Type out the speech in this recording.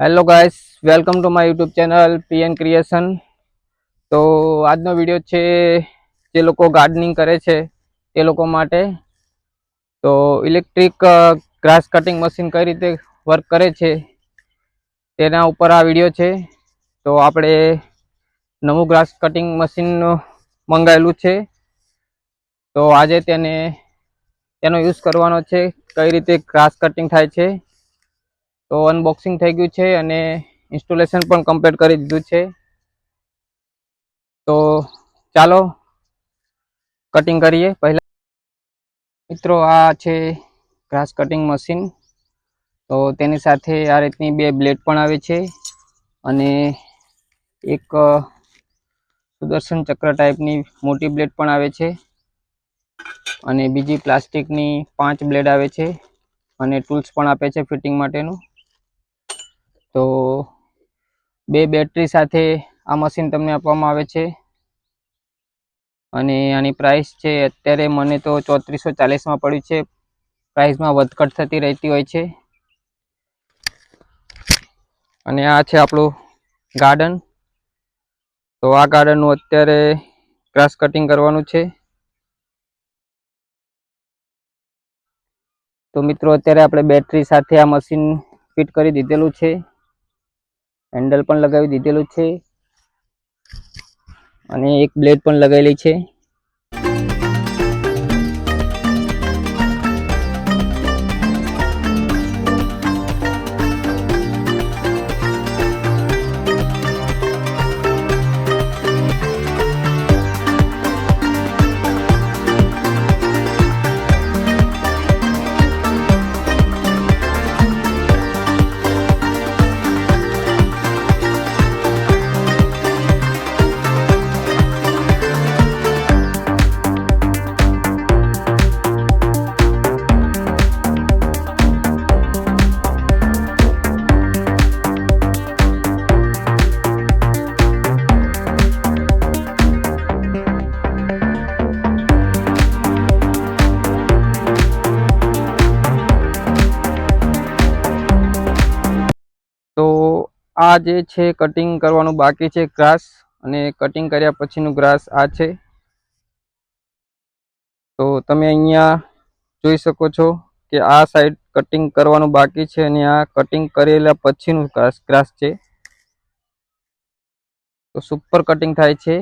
Hello guys welcome to my YouTube channel PN creation તો આજનો video છે જે લોકો ગાર્ડનિંગ કરે છે તે લોકો માટે. તો ઇલેક્ટ્રિક ગ્રાસ કટિંગ મશીન કઈ રીતે વર્ક કરે છે, તેના ઉપર આ વીડિયો છે. તો આપણે નવું ગ્રાસ કટિંગ મશીન મંગાવેલું છે. તો આજે તેને, તેનો યુઝ કરવાનો છે, કઈ રીતે ગ્રાસ કટિંગ થાય છે. તો અનબોક્સિંગ થઈ ગયું છે અને ઇન્સ્ટોલેશન પણ કમ્પ્લીટ કરી દીધું છે. તો ચાલો કટિંગ કરીએ. પહેલાં મિત્રો આ છે ગ્રાસ કટિંગ મશીન તો તેની સાથે આ રીતની બે બ્લેડ પણ આવે છે અને એક સુદર્શન ચક્ર ટાઈપની મોટી બ્લેડ પણ આવે છે અને બીજી પ્લાસ્ટિકની પાંચ બ્લેડ આવે છે અને ટૂલ્સ પણ આપે છે ફિટિંગ માટેનું. તો બે બેટરી સાથે આ મશીન તમને આપવામાં આવે છે. અને આની પ્રાઇસ છે અત્યારે મને તો ચોત્રીસો ચાલીસમાં પડ્યું છે. પ્રાઇસમાં વધઘટ થતી રહેતી હોય છે. અને આ છે આપણું ગાર્ડન તો આ ગાર્ડનનું અત્યારે ગ્રાસ કટિંગ કરવાનું છે. તો મિત્રો, અત્યારે આપણે બેટરી સાથે આ મશીન ફિટ કરી દીધેલું છે. હેન્ડલ પણ લગાવી દીધેલું છે. અને એક બ્લેડ પણ લગાવેલી છે. આ જે છે કટિંગ કરવાનું બાકી છે ગ્રાસ અને કટિંગ કર્યા પછીનું ગ્રાસ આ છે. તો તમે અહીંયા જોઈ શકો છો કે આ સાઈડ કટિંગ કરવાનું બાકી છે અને આ કટિંગ કરેલા પછીનું ગ્રાસ છે. તો સુપર કટિંગ થાય છે.